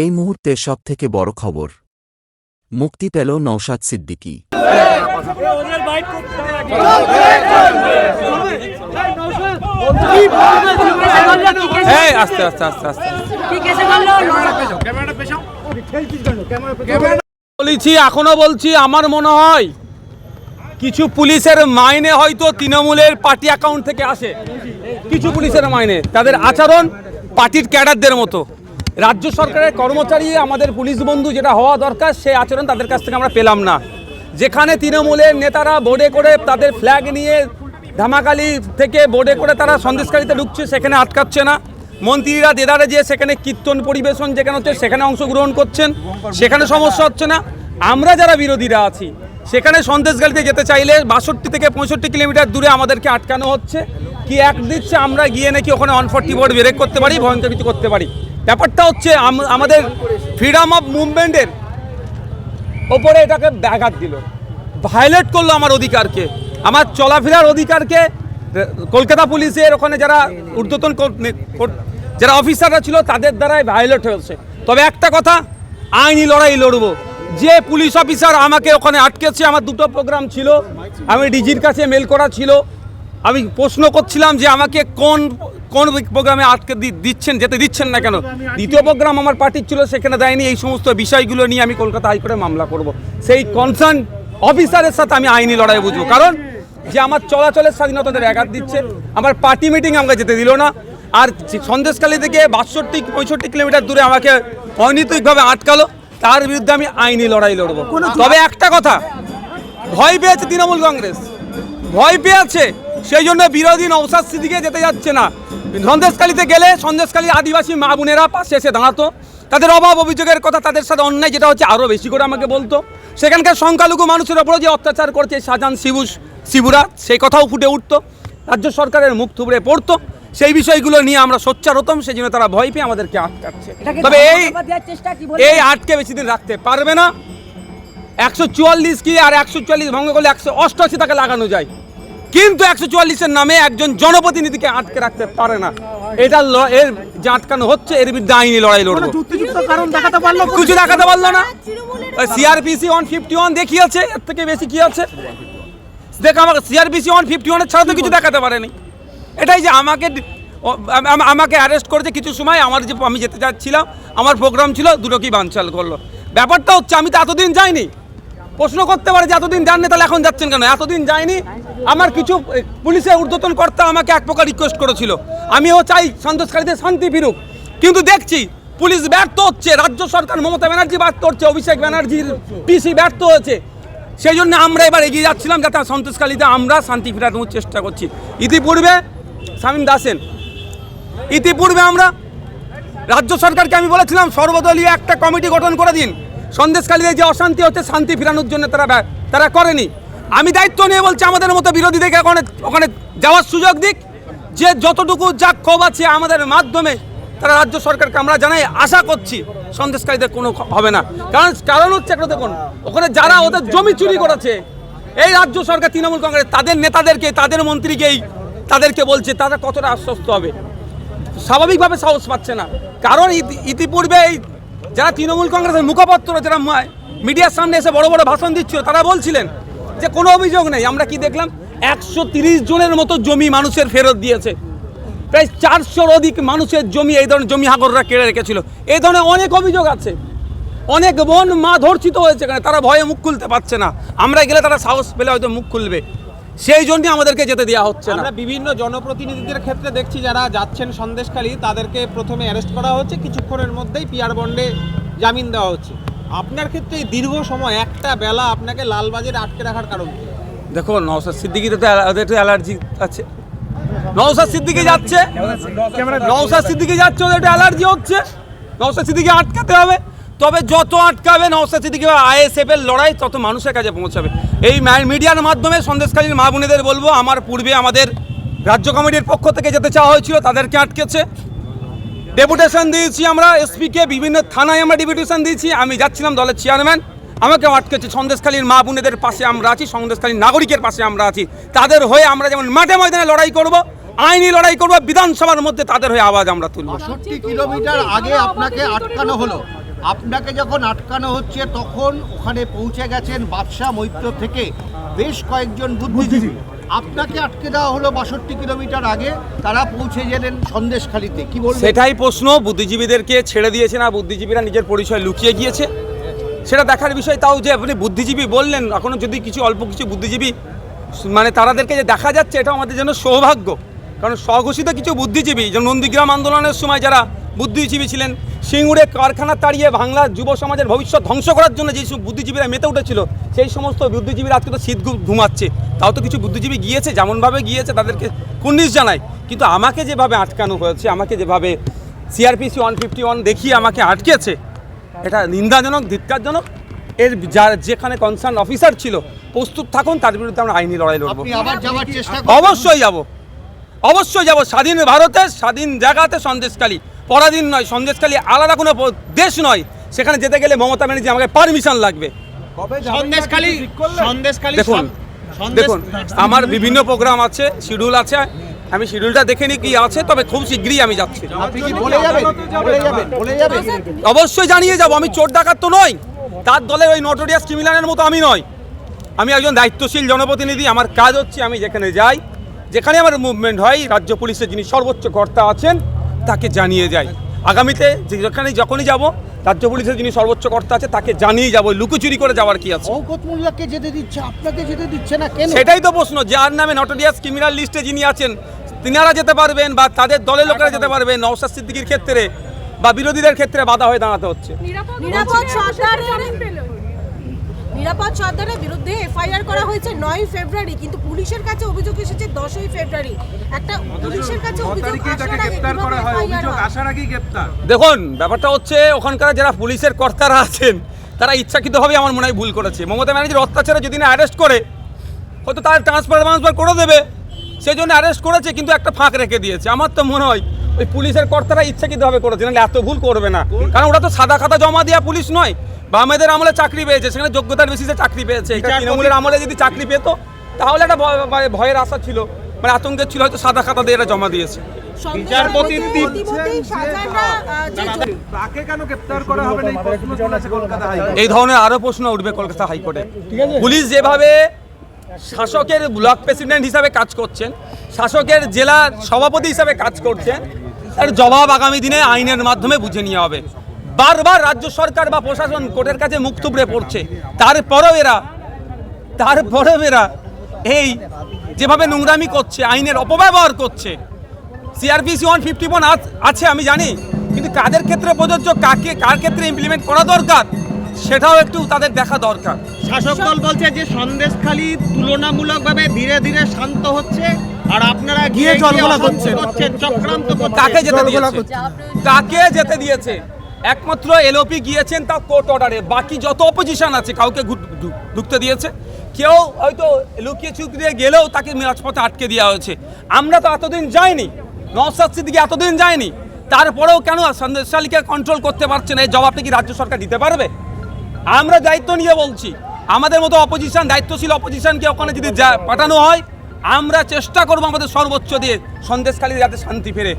এই মুহূর্তে সবথেকে বড় খবর। মুক্তি পেল নৌশাদ সিদ্দিকী। এই আস্তে আস্তে আস্তে আস্তে। বলেছি এখনও বলছি আমার মনে হয় কিছু পুলিশের মাইনে হয়তো তৃণমূলের পার্টি অ্যাকাউন্ট থেকে আসে। কিছু পুলিশের মাইনে তাদের আচরণ পার্টির ক্যাডারদের মতো। রাজ্য সরকারের কর্মচারী, আমাদের পুলিশ বন্ধু যেটা হওয়া দরকার সেই আচরণ তাদের কাছ থেকে আমরা পেলাম না। যেখানে তৃণমূলের নেতারা বোর্ডে করে তাদের ফ্ল্যাগ নিয়ে ধামাকালি থেকে বোর্ডে করে তারা সন্দেশকারীতে ঢুকছে, সেখানে আটকাচ্ছে না। মন্ত্রীরা দেদারে যে সেখানে কীর্তন পরিবেশন যেখানে হচ্ছে, সেখানে অংশগ্রহণ করছেন, সেখানে সমস্যা হচ্ছে না। আমরা যারা বিরোধীরা আছি, সেখানে সন্দেশগালিতে যেতে চাইলে বাষট্টি থেকে পঁয়ষট্টি কিলোমিটার দূরে আমাদেরকে আটকানো হচ্ছে। কি এক দিচ্ছে, আমরা গিয়ে নাকি ওখানে ওয়ান ফর্টি বোর্ড ব্রেক করতে পারি ভয়ঙ্কর কিছু করতে পারি। ব্যাপারটা হচ্ছে আমাদের ফ্রিডম অফ মুভমেন্টের ওপরে এটাকে ব্যাঘাত দিল। ভায়োলেট করল আমার অধিকারকে। আমার চলাফেরার অধিকারকে কলকাতা পুলিশের ওখানে যারা ঊর্ধ্বতন যারা অফিসাররা ছিল তাদের দ্বারাই ভায়োলেট হয়েছে। তবে একটা কথা, আইনি লড়াই লড়বো। যে পুলিশ অফিসার আমাকে ওখানে আটকেছে, আমার দুটো প্রোগ্রাম ছিল। আমি ডিজির কাছে মেল করা ছিল। আমি প্রশ্ন করছিলাম যে আমাকে কোন কোন প্রোগ্রামে আটকে দিচ্ছেন যেতে দিচ্ছেন না কেন? দ্বিতীয় প্রোগ্রাম আমার পার্টির ছিল সেখানে দেয়নি। এই সমস্ত বিষয়গুলো নিয়ে আমি কলকাতা হাইকোর্টে মামলা করব। সেই কনসার্ন অফিসারের সাথে আমি আইনি লড়াই বুঝব। কারণ যে আমার চলাচলের স্বাধীনতাদের আঘাত দিচ্ছে আমার পার্টি মিটিং আমাকে যেতে দিল না। আর যে সন্দেশখালী থেকে বাষট্টি পঁয়ষট্টি কিলোমিটার দূরে আমাকে অনৈতিকভাবে আটকালো। তার বিরুদ্ধে আমি আইনি লড়াই লড়বো। তবে একটা কথা ভয় পেয়েছে তৃণমূল কংগ্রেস। ভয় পেয়েছে। সেই জন্য বিরোধী নৌসাদ সিদ্দিকে যেতে যাচ্ছে না। সন্দেশকালীতে গেলে সন্দেশকালী আদিবাসী মা বোনেরা পাশে এসে দাঁড়াতো। তাদের অভাব অভিযোগের কথা তাদের সাথে অন্যায় যেটা হচ্ছে আরও বেশি করে আমাকে বলতো। সেখানকার সংখ্যালঘু মানুষের ওপরও যে অত্যাচার করছে শাহজাহান শিবু শিবুরা সেই কথাও ফুটে উঠতো। রাজ্য সরকারের মুখ থুবড়ে পড়তো। সেই বিষয়গুলো নিয়ে আমরা সোচ্চার হতাম সেই জন্য তারা ভয় পেয়ে আমাদেরকে আটকাচ্ছে। তবে এই এই আটকে বেশি দিন রাখতে পারবে না। একশো চুয়াল্লিশ কি আর একশো চুয়াল্লিশ ভঙ্গ করলে একশো অষ্টআশি তাকে লাগানো যায়। কিন্তু একশো চুয়াল্লিশের নামে একজন জনপ্রতিনিধিকে আটকে রাখতে পারে না। এটা ল- এর যে আটকানো হচ্ছে এর বিরুদ্ধে আইনি লড়াই লড়বো। যুক্তিযুক্ত কারণ দেখাতে পারল কিছু দেখাতে পারল না। সিআরপিসি ওয়ান ফিফটি ওয়ান দেখিয়েছে এর থেকে বেশি কি আছে? দেখ আমাকে সিআরপিসি ওয়ান ফিফটি ওয়ানের ছাড়া তো কিছু দেখাতে পারেনি। এটাই যে আমাকে আমাকে অ্যারেস্ট করেছে কিছু সময় আমার যে আমি যেতে চাচ্ছিলাম আমার প্রোগ্রাম ছিল দুটো কি বানচাল করল। ব্যাপারটা হচ্ছে আমি তো এতদিন যাইনি। প্রশ্ন করতে পারে যে এতদিন যাননি, তাহলে এখন যাচ্ছেন কেন? এতদিন যায়নি? আমার কিছু পুলিশের ঊর্ধ্বতন কর্তা আমাকে এক প্রকার রিকোয়েস্ট করেছিল। আমিও চাই সন্তোষকারীদের শান্তি ফিরুক। কিন্তু দেখছি, পুলিশ ব্যর্থ হচ্ছে, রাজ্য সরকার মমতা ব্যানার্জি ব্যর্থ হচ্ছে, অভিষেক ব্যানার্জির পিসি ব্যর্থ হয়েছে। সেই জন্য আমরা এবার এগিয়ে যাচ্ছিলাম, যাতে সন্তোষকালীতে আমরা শান্তি ফেরানোর চেষ্টা করছি। ইতিপূর্বে, শামীম দাসেন ইতিপূর্বে আমরা রাজ্য সরকারকে আমি বলেছিলাম, সর্বদলীয় একটা কমিটি গঠন করে দিন। সন্দেশকালীতে যে অশান্তি হচ্ছে, শান্তি ফেরানোর জন্য তারা তারা করেনি। আমি দায়িত্ব নিয়ে বলছি, আমাদের মতো বিরোধীদেরকে ওখানে ওখানে যাওয়ার সুযোগ দিক। যে যতটুকু যা ক্ষোভ আছে আমাদের মাধ্যমে, তারা রাজ্য সরকারকে আমরা জানাই আশা করছি সন্দেশকারীদের কোনো হবে না। কারণ কারণ হচ্ছে একটা দেখুন, ওখানে যারা ওদের জমি চুরি করেছে, এই রাজ্য সরকার, তৃণমূল কংগ্রেস, তাদের নেতাদেরকে, তাদের মন্ত্রীকেই, তাদেরকে বলছে, তারা কতটা আশ্বস্ত হবে। স্বাভাবিকভাবে সাহস পাচ্ছে না। কারণ ইতি- ইতিপূর্বে এই যারা তৃণমূল কংগ্রেসের মুখপাত্র, যারা মিডিয়ার সামনে এসে বড় বড় ভাষণ দিচ্ছিল, তারা বলছিলেন যে কোনো অভিযোগ নেই। আমরা কি দেখলাম? একশো জনের মতো জমি মানুষের ফেরত দিয়েছে। প্রায় চারশোর অধিক মানুষের জমি এই ধরনের জমি হাগররা কেড়ে রেখেছিল। এই ধরনের অনেক অভিযোগ আছে। অনেক বোন মা ধর্ষিত হয়েছে এখানে। তারা ভয়ে মুখ খুলতে পারছে না। আমরা গেলে তারা সাহস পেলে হয়তো মুখ খুলবে। সেই জন্যই আমাদেরকে যেতে দেওয়া হচ্ছে না। আমরা বিভিন্ন জনপ্রতিনিধিদের ক্ষেত্রে দেখছি যারা যাচ্ছেন সন্দেশখালী তাদেরকে প্রথমে অ্যারেস্ট করা হচ্ছে। কিছুক্ষণের মধ্যেই পিয়ার বন্ডে জামিন দেওয়া হচ্ছে। আপনার ক্ষেত্রে এই দীর্ঘ সময় একটা বেলা আপনাকে লালবাজারে আটকে রাখার কারণ দেখো নওসাদ সিদ্দিকিতে তো ওদের একটু অ্যালার্জি আছে। নওসাদ সিদ্দিকি যাচ্ছে। নওসাদ সিদ্দিকি যাচ্ছে ওদের একটু অ্যালার্জি হচ্ছে। নওসাদ সিদ্দিকি আটকাতে হবে। তবে যত আটকাবে নওসাদ সিদ্দিকি বা আইএসএফ এর লড়াই তত মানুষের কাছে পৌঁছাবে। এই মিডিয়ার মাধ্যমে সন্দেশকালীন মা বোনেদের বলব, আমার পূর্বে আমাদের রাজ্য কমিটির পক্ষ থেকে যেতে চাওয়া হয়েছিল, তাদেরকে আটকেছে। ডেপুটেশন দিয়েছি আমরা এসপিকে বিভিন্ন থানায় আমরা ডেপুটেশন দিয়েছি, আমি যাচ্ছিলাম দলের চেয়ারম্যান আমাকে আটকেছে। সন্দেশখালীর মা বোনেদের পাশে আমরা আছি সন্দেশখালীর নাগরিকের পাশে আমরা আছি। তাদের হয়ে আমরা যেমন মাঠে ময়দানে লড়াই করব, আইনি লড়াই করব, বিধানসভার মধ্যে তাদের হয়ে আওয়াজ আমরা তুলব। কিলোমিটার আগে আপনাকে আটকানো হলো। আপনাকে যখন আটকানো হচ্ছে তখন ওখানে পৌঁছে গেছেন বাদশাহ মৈত্র থেকে বেশ কয়েকজন বুদ্ধিজীবী। আপনাকে আটকে দেওয়া হলো বাষট্টি কিলোমিটার আগে। তারা পৌঁছে গেলেন সন্দেশখালিতে। কি বলবেন? সেটাই প্রশ্ন। বুদ্ধিজীবীদেরকে ছেড়ে দিয়েছে না বুদ্ধিজীবীরা নিজের পরিচয় লুকিয়ে গিয়েছে। সেটা দেখার বিষয় তাও যে আপনি বুদ্ধিজীবী বললেন এখনও যদি কিছু অল্প কিছু বুদ্ধিজীবী মানে তারাদেরকে যে দেখা যাচ্ছে এটা আমাদের জন্য সৌভাগ্য। কারণ স্বঘোষিত কিছু বুদ্ধিজীবী যেমন নন্দীগ্রাম আন্দোলনের সময় যারা বুদ্ধিজীবী ছিলেন সিঙ্গুরে কারখানা তাড়িয়ে বাংলার যুব সমাজের ভবিষ্যৎ ধ্বংস করার জন্য যেসব বুদ্ধিজীবীরা মেতে উঠেছিল সেই সমস্ত বুদ্ধিজীবীরা আজকে তো শীত ঘুমাচ্ছে। তাও তো কিছু বুদ্ধিজীবী গিয়েছে যেমনভাবে গিয়েছে তাদেরকে কুন্নিশ জানায় কিন্তু আমাকে যেভাবে আটকানো হয়েছে আমাকে যেভাবে সিআরপিসি ওয়ান ফিফটি ওয়ান দেখিয়ে আমাকে আটকেছে এটা নিন্দাজনক ধিক্কারজনক। এর যার যেখানে কনসার্ন অফিসার ছিল প্রস্তুত থাকুন তার বিরুদ্ধে আমরা আইনি লড়াই লড়বো। অবশ্যই যাব। অবশ্যই যাব স্বাধীন ভারতে স্বাধীন জায়গাতে সন্দেশকালী। পরাধীন নয় সন্দেশকালী আলাদা কোনো দেশ নয়। সেখানে যেতে গেলে মমতা ব্যানার্জি আমাকে পারমিশন লাগবে। সন্দেশখালী সন্দেশখালী দেখুন দেখুন আমার বিভিন্ন প্রোগ্রাম আছে শিডিউল আছে। আমি শিডিউলটা দেখে নিই কি আছে তবে খুব শীঘ্রই আমি যাচ্ছি। বলে যাবেন? বলে যাবেন? বলে যাবেন? অবশ্যই জানিয়ে যাব আমি চোর ডাকাত তো নই। তার দলের ওই নটোরিয়াস ক্রিমিনালের মতো আমি নয় আমি একজন দায়িত্বশীল জনপ্রতিনিধি আমার কাজ হচ্ছে আমি যেখানে যাই যেখানে আমার মুভমেন্ট হয় রাজ্য পুলিশের যিনি সর্বোচ্চ কর্তা আছেন তাকে জানিয়ে যাই। আগামীতে যেখানে যখনই যাব রাজ্য পুলিশের যিনি সর্বোচ্চ কর্তা আছে তাকে জানিয়ে যাব লুকোচুরি করে যাওয়ার কি আছে? শওকত মোল্লাকে যেতে দিচ্ছে আপনাকে যেতে দিচ্ছে না কেন? সেটাই তো প্রশ্ন যার নামে নটোরিয়াস ক্রিমিনাল লিস্টে যিনি আছেন তিনারা যেতে পারবেন বা তাদের দলের লোকেরা যেতে পারবেন নওশাদ সিদ্দিকির ক্ষেত্রে বা বিরোধীদের ক্ষেত্রে বাধা হয়ে দাঁড়াতে হচ্ছে। নিরাপদ সর্দারের বিরুদ্ধে এফআইআর করা হয়েছে নয় ফেব্রুয়ারি কিন্তু পুলিশের কাছে অভিযোগ এসেছে দশই ফেব্রুয়ারি। একটা পুলিশের কাছে অভিযোগ আসার আগে কীভাবে FIR হয়? দেখুন ব্যাপারটা হচ্ছে ওখানকার যারা পুলিশের কর্তারা আছেন তারা ইচ্ছাকৃতভাবে আমার মনে হয় ভুল করেছে। মমতা ব্যানার্জির অত্যাচারে যদি না অ্যারেস্ট করে হয়তো তার ট্রান্সফার ট্রান্সফার করে দেবে। সেই জন্য অ্যারেস্ট করেছে কিন্তু একটা ফাঁক রেখে দিয়েছে। আমার তো মনে হয় ওই পুলিশের কর্তারা ইচ্ছাকৃতভাবে করেছে নাহলে এত ভুল করবে না। কারণ ওরা তো সাদা খাতা জমা দেওয়া পুলিশ নয়। বামেদের আমলে চাকরি পেয়েছে সেখানে যোগ্যতার বেসিসে চাকরি পেয়েছে। তৃণমূলের আমলে যদি চাকরি পেতো তাহলে একটা ভয়- মানে ভয়ের আশা ছিল। মানে আতঙ্কের ছিল হয়তো সাদা খাতা দিয়ে এরা জমা দিয়েছে। বিচারপতির সন্দেশের মধ্যে ইতিমধ্যেই শাহজাহানরা, আহ, যে তাকে কেন গ্রেপ্তার করা হবে না এই প্রশ্ন তুলেছে কলকাতা হাইকোর্ট। এই ধরনের আরও প্রশ্ন উঠবে কলকাতা হাইকোর্টে। পুলিশ যেভাবে শাসকের ব্লক প্রেসিডেন্ট হিসাবে কাজ করছেন শাসকের জেলার সভাপতি হিসাবে কাজ করছেন তার জবাব আগামী দিনে আইনের মাধ্যমে বুঝে নিয়ে হবে। বারবার রাজ্য সরকার বা প্রশাসন কোর্টের কাছে মুখ থুবড়ে পড়ছে। তারপরেও এরা তারপরেও এরা এই যেভাবে নোংরামি করছে, আইনের অপব্যবহার করছে। সিআরপিসি ওয়ান ফিফটি ওয়ান আছে, আমি জানি। কিন্তু কাদের ক্ষেত্রে প্রযোজ্য, কাকে, কার ক্ষেত্রে ইমপ্লিমেন্ট করা দরকার, সেটাও একটু তাদের দেখা দরকার। শাসক দল বলছে যে সন্দেশখালী তুলনামূলকভাবে ধীরে ধীরে শান্ত হচ্ছে। আর আপনারা গিয়ে জলগোলা করছেন। চক্রান্ত কাকে যেতে দিয়েছে? কাকে যেতে দিয়েছে? একমাত্র এলওপি গিয়েছেন তা কোর্ট অর্ডারে। বাকি যত অপোজিশন আছে কাউকে ঢুকতে দিয়েছে। কেউ হয়তো লুকিয়ে চুকিয়ে গেলেও তাকে রাজপথে আটকে দেওয়া হয়েছে। আমরা তো এতদিন যাইনি। নওসাদ সিদ্দিকি এতদিন যায়নি। তারপরেও কেন সন্দেশালীকে কন্ট্রোল করতে পারছে না? এই জবাবটা কি রাজ্য সরকার দিতে পারবে? আমরা দায়িত্ব নিয়ে বলছি। আমাদের মতো অপোজিশন দায়িত্বশীল অপোজিশনকে ওখানে যদি পাঠানো হয় আমরা চেষ্টা করব আমাদের সর্বোচ্চ দিয়ে সন্দেশকালী যাতে শান্তি ফেরে।